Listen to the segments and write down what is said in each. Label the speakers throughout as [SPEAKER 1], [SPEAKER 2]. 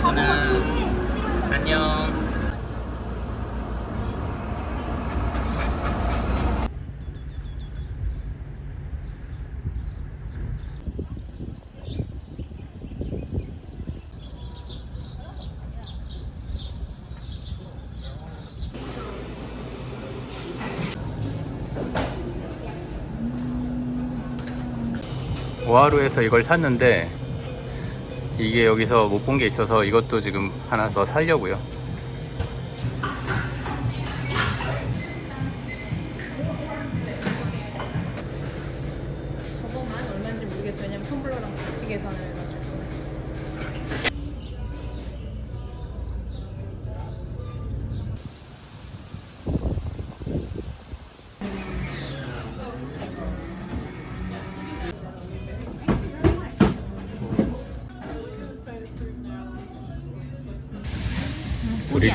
[SPEAKER 1] 가구나. 안녕. 오하루에서 이걸 샀는데 이게 여기서 못 본 게 있어서 이것도 지금 하나 더 살려고요.
[SPEAKER 2] 저거만 얼마인지 모르겠어요. 왜냐면 텀블러랑 같이 계산을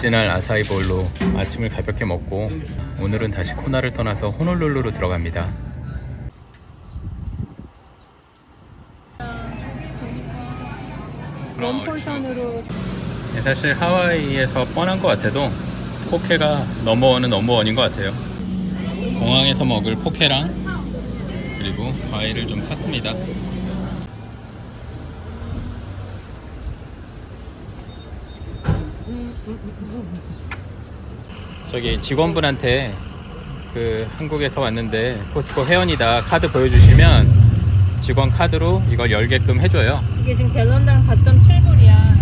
[SPEAKER 1] 오리지널 아사이볼로 아침을 가볍게 먹고 오늘은 다시 코나를 떠나서 호놀룰루로 들어갑니다.
[SPEAKER 2] 원 포션으로
[SPEAKER 1] 네, 사실 하와이에서 뻔한 것 같아도 포케가 넘버원은 넘버원인 것 같아요. 공항에서 먹을 포케랑 그리고 과일을 좀 샀습니다. 저기 직원분한테 그 한국에서 왔는데 코스트코 회원이다 카드 보여주시면 직원 카드로 이걸 열게끔 해줘요.
[SPEAKER 2] 이게 지금 갤런당 4.7불이야.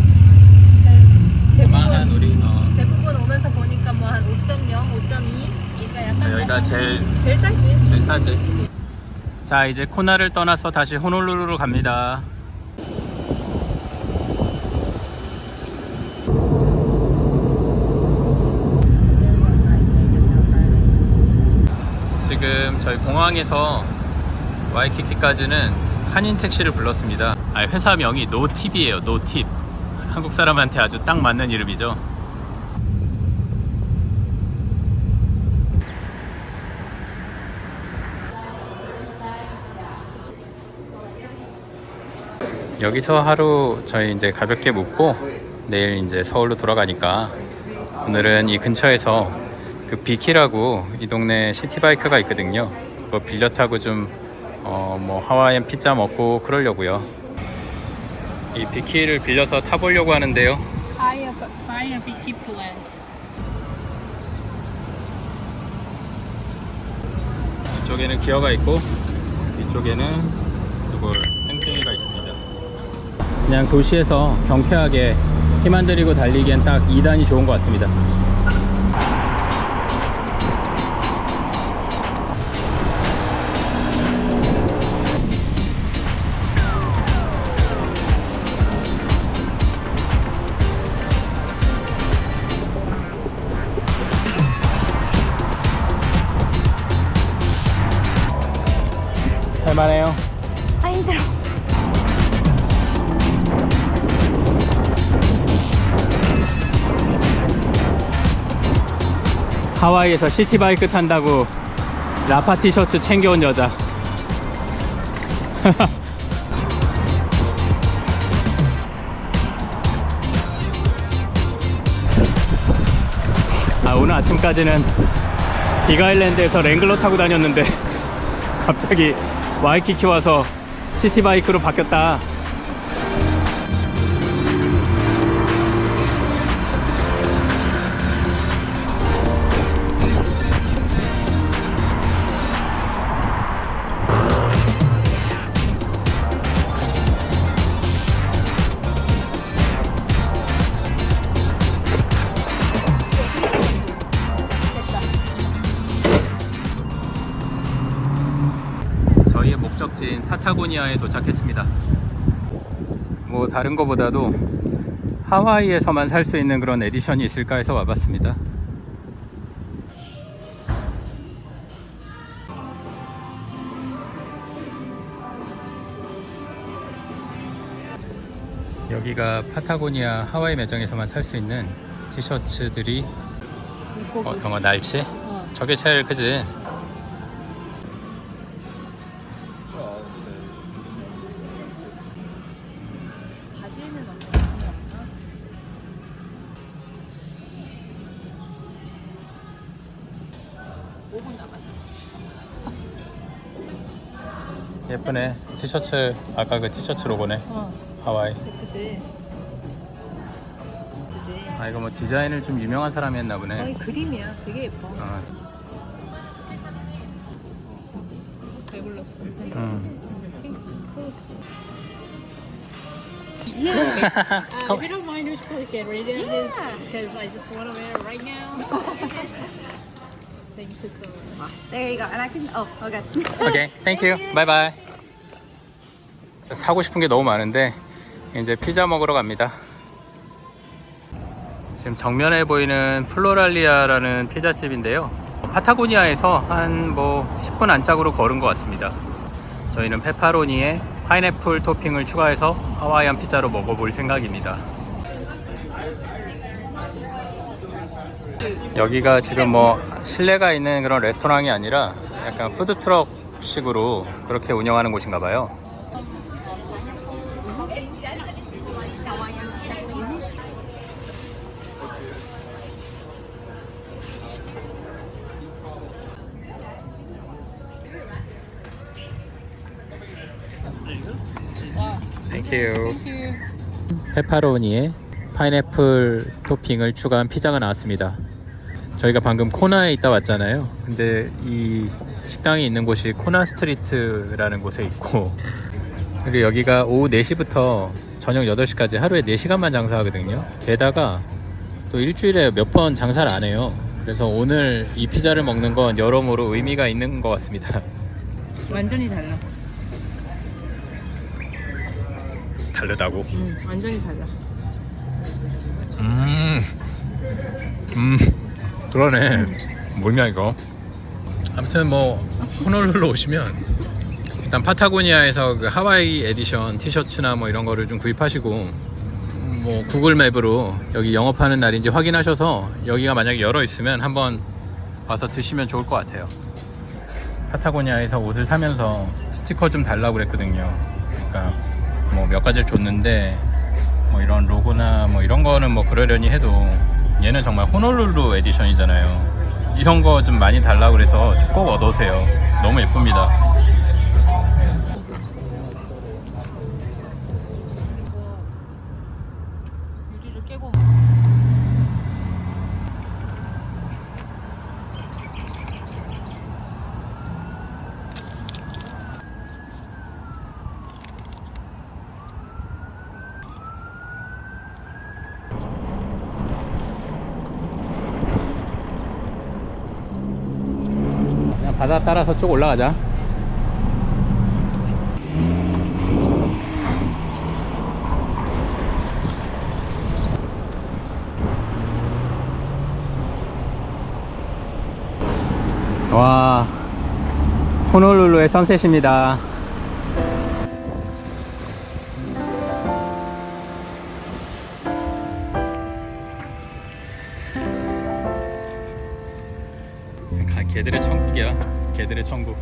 [SPEAKER 1] 아마 한 우리 어,
[SPEAKER 2] 대부분 오면서 보니까 뭐 한 5.0, 5.2 이가 약간
[SPEAKER 1] 여기가 제일
[SPEAKER 2] 제일 싸지.
[SPEAKER 1] 제일 싸지. 자 이제 코나를 떠나서 다시 호놀룰루로 갑니다. 지금 저희 공항에서 와이키키까지는 한인 택시를 불렀습니다. 아, 회사 명이 노팁이에요. 노팁. 한국 사람한테 아주 딱 맞는 이름이죠. 여기서 하루 저희 이제 가볍게 묵고 내일 이제 서울로 돌아가니까 오늘은 이 근처에서 그 비키라고 이 동네 시티바이크가 있거든요. 그거 빌려 타고 좀 어 뭐 하와이안 피자 먹고 그러려고요. 이 비키를 빌려서 타보려고 하는데요.
[SPEAKER 2] Buy a, buy a BT plan.
[SPEAKER 1] 이쪽에는 기어가 있고 이쪽에는 이걸 땡땡이가 있습니다. 그냥 도시에서 경쾌하게 힘 안 들이고 달리기엔 딱 2단이 좋은 것 같습니다. 할만해요.
[SPEAKER 2] 아 힘들어.
[SPEAKER 1] 하와이에서 시티바이크 탄다고 라파 티셔츠 챙겨온 여자. 아, 오늘 아침까지는 비가일랜드에서 랭글러 타고 다녔는데 갑자기 와이키키 와서 시티바이크로 바뀌었다. 파타고니아에 도착했습니다. 뭐 다른 거보다도 하와이에서만 살 수 있는 그런 에디션이 있을까 해서 와봤습니다. 여기가 파타고니아 하와이 매장에서만 살 수 있는 티셔츠들이 어, 경어 날치?
[SPEAKER 2] 어.
[SPEAKER 1] 저게 제일 크지?
[SPEAKER 2] 5분 남았어.
[SPEAKER 1] 예쁘네 티셔츠 아까 그 티셔츠 로고네
[SPEAKER 2] 어,
[SPEAKER 1] 하와이
[SPEAKER 2] 예쁘지. 예쁘지.
[SPEAKER 1] 아 이거 뭐 디자인을 좀 유명한 사람이 했나 보네
[SPEAKER 2] 거의 그림이야. 되게 예뻐.
[SPEAKER 1] 어,
[SPEAKER 2] 배불렀어.
[SPEAKER 1] 음.
[SPEAKER 3] Uh, if you don't mind, just quick get ready to this because I just want to wear it right now. Thank you so much.
[SPEAKER 4] There you go. And I can. Oh, okay.
[SPEAKER 1] 오케이 땡큐 바이바이 사고 싶은 게 너무 많은데 이제 피자 먹으러 갑니다 지금 정면에 보이는 플로랄리아라는 피자집인데요 파타고니아에서 한 뭐 10분 안짝으로 걸은 것 같습니다 저희는 페파로니에 파인애플 토핑을 추가해서 하와이안 피자로 먹어볼 생각입니다 여기가 지금 뭐 실내가 있는 그런 레스토랑이 아니라 약간 푸드트럭 식으로 그렇게 운영하는 곳인가 봐요. 페파로니에 파인애플 토핑을 추가한 피자가 나왔습니다. 저희가 방금 코나에 있다 왔잖아요. 근데 이 식당이 있는 곳이 코나 스트리트라는 곳에 있고 그리고 여기가 오후 4시부터 저녁 8시까지 하루에 4시간만 장사하거든요. 게다가 또 일주일에 몇 번 장사를 안 해요. 그래서 오늘 이 피자를 먹는 건 여러모로 의미가 있는 것 같습니다.
[SPEAKER 2] 완전히 달라.
[SPEAKER 1] 다르다고.
[SPEAKER 2] 응, 완전히 달라.
[SPEAKER 1] 음, 음, 그러네. 뭐냐 이거. 아무튼 뭐 호놀룰루 오시면 일단 파타고니아에서 그 하와이 에디션 티셔츠나 뭐 이런 거를 좀 구입하시고 뭐 구글 맵으로 여기 영업하는 날인지 확인하셔서 여기가 만약에 열어 있으면 한번 와서 드시면 좋을 것 같아요. 파타고니아에서 옷을 사면서 스티커 좀 달라고 그랬거든요. 그러니까 뭐 몇 가지를 줬는데 뭐 이런 로고나 뭐 이런 거는 뭐 그러려니 해도 얘는 정말 호놀룰루 에디션이잖아요. 이런 거 좀 많이 달라고 그래서 꼭 얻으세요. 너무 예쁩니다. 바다 따라서 쭉 올라가자. 와, 호놀룰루의 선셋입니다. 가- 개들의 천국이야. 개들의 천국.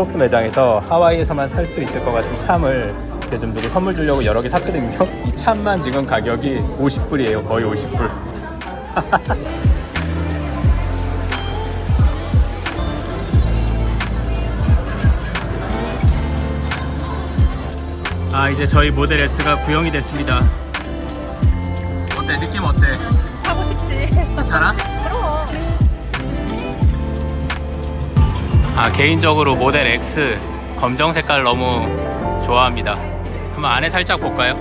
[SPEAKER 1] 크록스 매장에서 하와이에서만 살 수 있을 것 같은 참을 이렇게 좀 누구 선물 주려고 여러 개 샀거든요. 이 참만 지금 가격이 50불이에요. 거의 50불. 아 이제 저희 모델 S가 구형이 됐습니다. 어때? 느낌 어때?
[SPEAKER 2] 사고 싶지.
[SPEAKER 1] 괜찮아?
[SPEAKER 2] 그럼.
[SPEAKER 1] 아 개인적으로 모델 X 검정 색깔 너무 좋아합니다. 한번 안에 살짝 볼까요?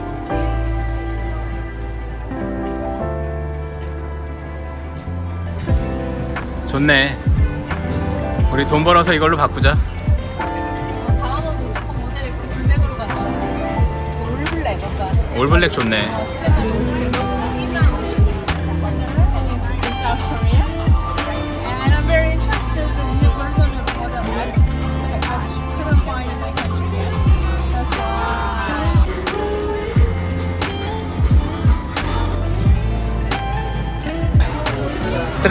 [SPEAKER 1] 좋네. 우리 돈 벌어서 이걸로 바꾸자.
[SPEAKER 2] 다음은 모델 X 블랙으로 가자. 올블랙.
[SPEAKER 1] 올블랙 좋네.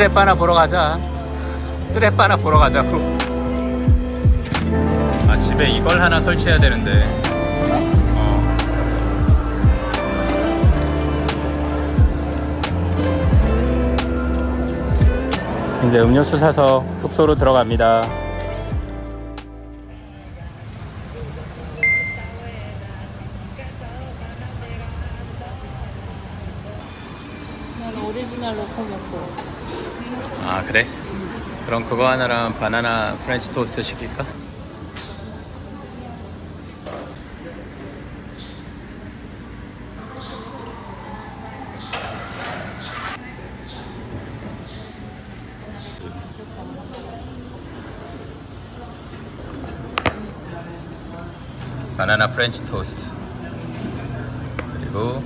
[SPEAKER 1] 하나 보러 가자. 하나 보러 가자고. 아 집에 이걸 하나 설치해야 되는데. 어. 이제 음료수 사서 숙소로 들어갑니다. 그럼 그거 하나랑 바나나 프렌치 토스트 시킬까? 바나나 프렌치 토스트. 그리고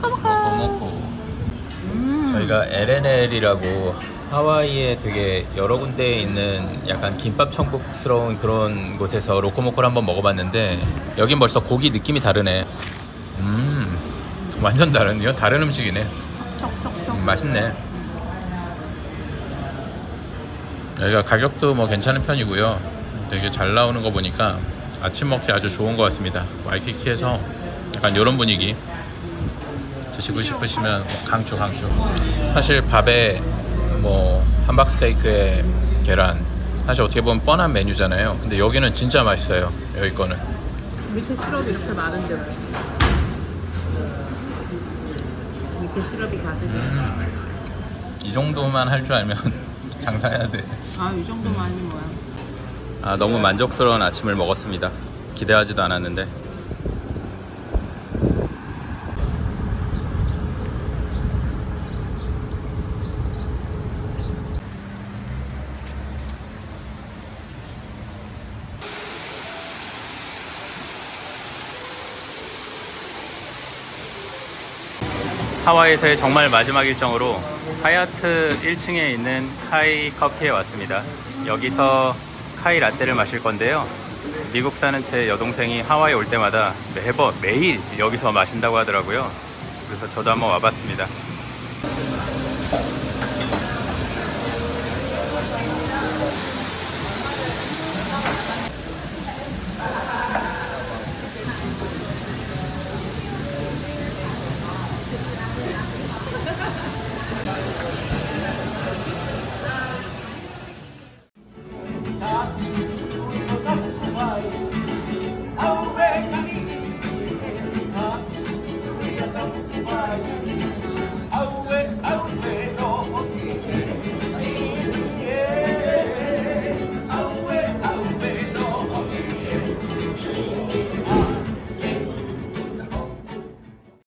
[SPEAKER 1] 모코모코 저희가 LNL이라고 하와이에 되게 여러 군데에 있는 약간 김밥 천국스러운 그런 곳에서 로코모코를 한번 먹어봤는데 여긴 벌써 고기 느낌이 다르네. 음, 완전 다른, 이건 다른 음식이네. 음, 맛있네. 여기가 가격도 뭐 괜찮은 편이고요. 되게 잘 나오는 거 보니까 아침 먹기 아주 좋은 것 같습니다. 와이키키에서 약간 이런 분위기. 드시고 싶으시면 뭐 강추 강추 사실 밥에 뭐 함박 스테이크에 계란. 사실 어떻게 보면 뻔한 메뉴잖아요. 근데 여기는 진짜 맛있어요 여기 거는.
[SPEAKER 4] 밑에 시럽이 이렇게 많은데 왜? 밑에 시럽이 가득해.
[SPEAKER 1] 이 정도만 할 줄 알면 장사해야
[SPEAKER 4] 아, 이 정도만이 뭐야?
[SPEAKER 1] 돼아 너무 만족스러운 아침을 먹었습니다. 기대하지도 않았는데 하와이에서의 정말 마지막 일정으로 하얏트 1층에 있는 카이 커피에 왔습니다. 여기서 카이 라떼를 마실 건데요. 미국 사는 제 여동생이 하와이 올 때마다 매번 매일 여기서 마신다고 하더라고요. 그래서 저도 한번 와봤습니다.